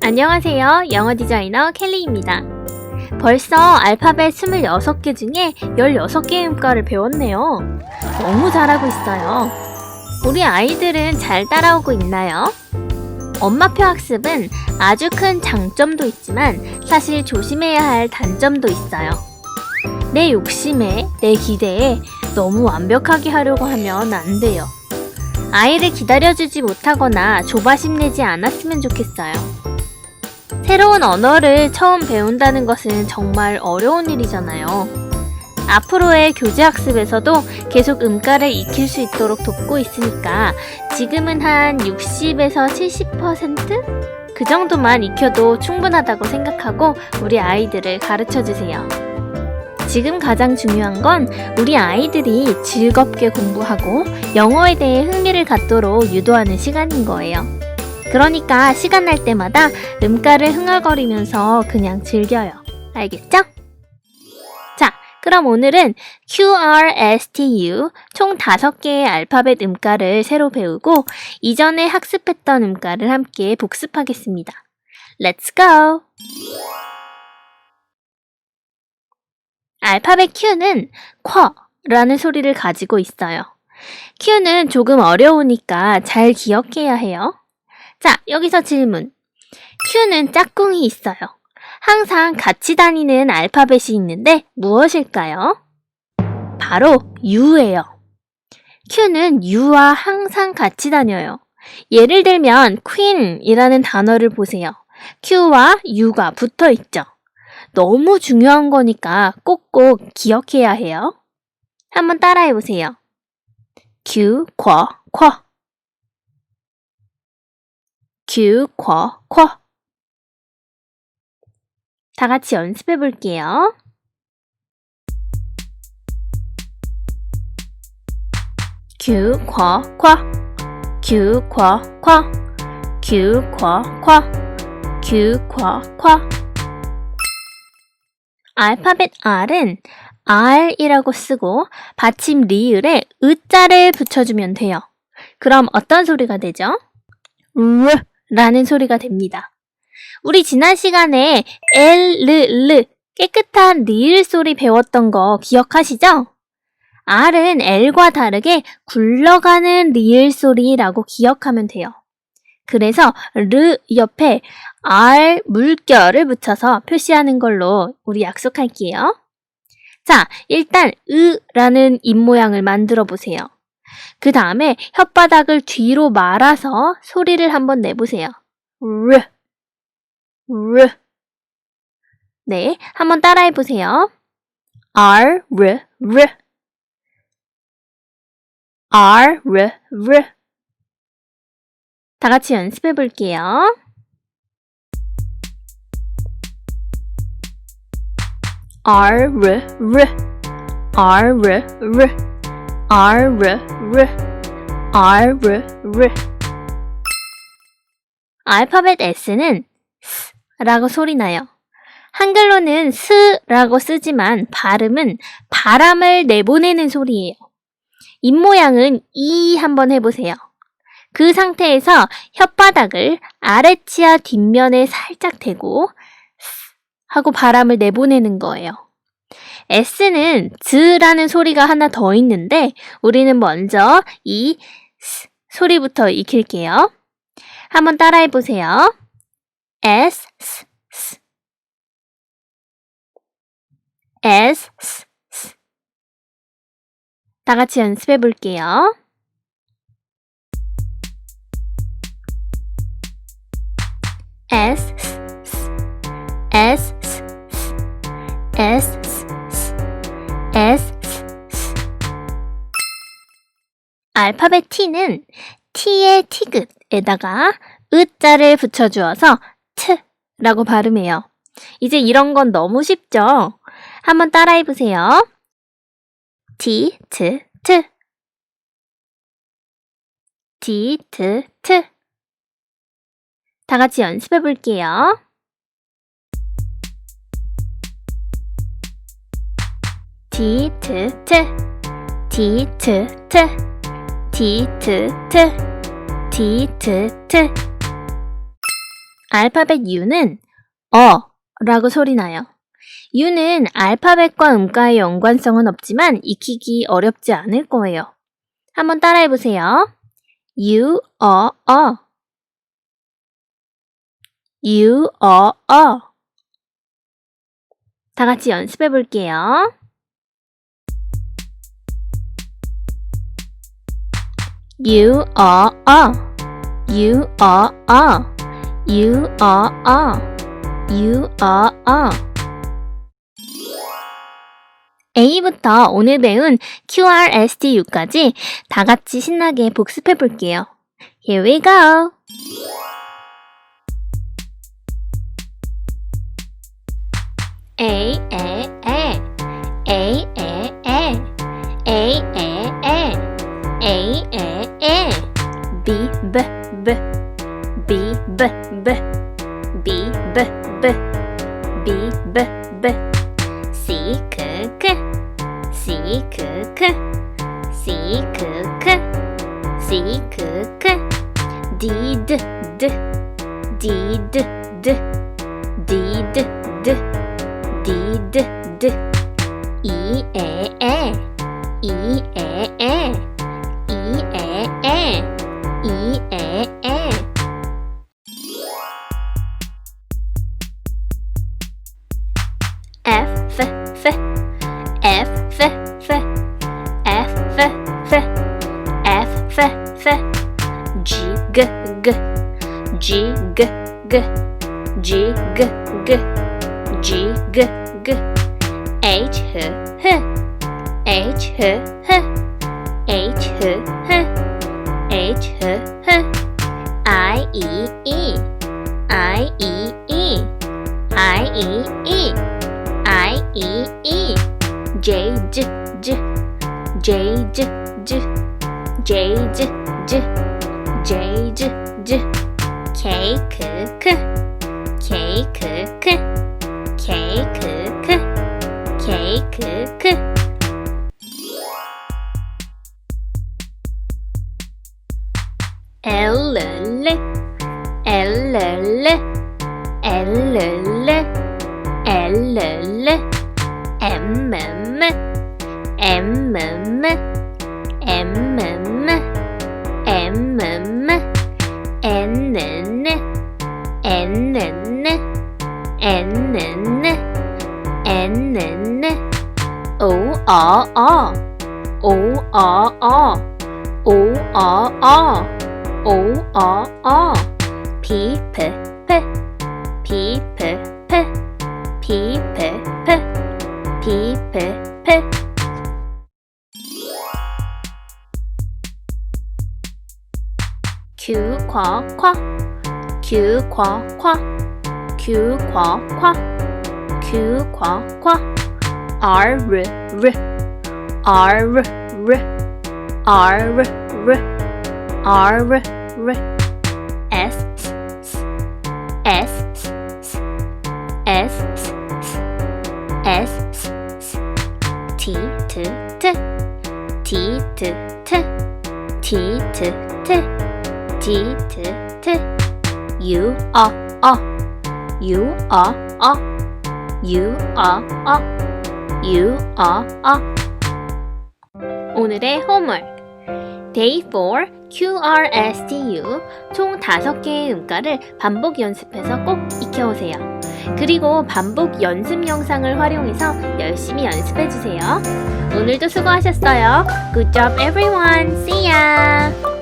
안녕하세요. 영어 디자이너 켈리입니다. 벌써 알파벳 26개 중에 16개의 음가를 배웠네요. 너무 잘하고 있어요. 우리 아이들은 잘 따라오고 있나요? 엄마표 학습은 아주 큰 장점도 있지만 사실 조심해야 할 단점도 있어요. 내 욕심에, 내 기대에 너무 완벽하게 하려고 하면 안 돼요. 아이를 기다려주지 못하거나 조바심 내지 않았으면 좋겠어요. 새로운 언어를 처음 배운다는 것은 정말 어려운 일이잖아요. 앞으로의 교재 학습에서도 계속 음가를 익힐 수 있도록 돕고 있으니까 지금은 한 60에서 70%? 그 정도만 익혀도 충분하다고 생각하고 우리 아이들을 가르쳐 주세요. 지금 가장 중요한 건 우리 아이들이 즐겁게 공부하고 영어에 대해 흥미를 갖도록 유도하는 시간인 거예요. 그러니까 시간 날 때마다 음가를 흥얼거리면서 그냥 즐겨요. 알겠죠? 자, 그럼 오늘은 QRSTU 총 5개의 알파벳 음가를 새로 배우고 이전에 학습했던 음가를 함께 복습하겠습니다. Let's go! 알파벳 Q는 쿼라는 소리를 가지고 있어요. Q는 조금 어려우니까 잘 기억해야 해요. 자, 여기서 질문. Q는 짝꿍이 있어요. 항상 같이 다니는 알파벳이 있는데 무엇일까요? 바로 U예요. Q는 U와 항상 같이 다녀요. 예를 들면 queen이라는 단어를 보세요. Q와 U가 붙어 있죠. 너무 중요한 거니까 꼭꼭 기억해야 해요. 한번 따라해 보세요. Q, 쿼, 쿼. Q, 쿼, 쿼. 다 같이 연습해 볼게요. Q, 쿼, 쿼. Q, 쿼, 쿼. Q, 쿼, 쿼. Q, 쿼, 쿼. 알파벳 R은 R이라고 쓰고 받침 리을에 으자를 붙여주면 돼요. 그럼 어떤 소리가 되죠? 으 라는 소리가 됩니다. 우리 지난 시간에 L, 르, 르 깨끗한 리을 소리 배웠던 거 기억하시죠? R은 L과 다르게 굴러가는 리을 소리라고 기억하면 돼요. 그래서 르 옆에 R 물결을 붙여서 표시하는 걸로 우리 약속할게요. 자, 일단 으라는 입 모양을 만들어 보세요. 그 다음에 혓바닥을 뒤로 말아서 소리를 한번 내보세요. 르, 르. 네, 한번 따라해 보세요. R, 르, 르. R, 르, 르. 다 같이 연습해 볼게요. R. R, 르, 르. R, 르, 르. R, 르, 르. 알파벳 S는 스라고 소리 나요. 한글로는 스라고 쓰지만 발음은 바람을 내보내는 소리예요. 입 모양은 이 한번 해보세요. 그 상태에서 혓바닥을 아래 치아 뒷면에 살짝 대고 스 하고 바람을 내보내는 거예요. S는 즈라는 소리가 하나 더 있는데 우리는 먼저 이 스 소리부터 익힐게요. 한번 따라해 보세요. S, S, S. S, S, S. 다 같이 연습해 볼게요. S, S, S, S, S. 알파벳 T는 T의 티귿에다가 으자를 붙여주어서 트라고 발음해요. 이제 이런 건 너무 쉽죠? 한번 따라해 보세요. T, 트, 트. T, 트, 트. 다 같이 연습해 볼게요. T, 트, 트. T, 트, 트. T, 트, 트. T, T, T. 알파벳 U는 어 라고 소리나요. U는 알파벳과 음가의 연관성은 없지만 익히기 어렵지 않을 거예요. 한번 따라해 보세요. U, 어, 어. U, 어, 어. 다 같이 연습해 볼게요. U, 어, 어. U, 어, 어. U, 어, 어. U, 어, 어. A부터 오늘 배운 QRSTU까지 다 같이 신나게 복습해 볼게요. Here we go! A, A, A. A, A, A. A, A, A. A, A, A. B, B, B. B, B, B. B, B, B. B, B, B. C, K, K. C, K, K. C, K, K. C, K, K. D, D, D. D, D, D. D, D, D. D, D, D. E, E, E. E, E, E. E, E, E. E, E. F, F, F. F, F, F. F, F, F. F, F. G, G, G. G, G, G. G, G, G. G, G. H, H, H. H, H, H. H, H, H. H, H, H. I, E, E. I, E, E. I, E, E. I, E, E. J, J, J. J, J, J. J, J, J. J, J, J. K, K. K, K, K. K, L, L, M, M, M, M, M, M, M, M, N, N, N, N, N, N, N, N, O, R, R, O, R, R, O, R, R, O, R, R, P, P, P, P, P, p, p p p, p p p. Q qua qua, Q qua qua, Q qua qua, Q qua qua. R r r, R r r, R. 디트트 디트트. 디트트. 유어어. 유어어. 유어어. 유어어. 어. 오늘의 홈워크 Day 4 QRSTU 총 5개의 음가를 반복 연습해서 꼭 익혀오세요. 그리고 반복 연습 영상을 활용해서 열심히 연습해주세요. 오늘도 수고하셨어요. Good job everyone. See ya!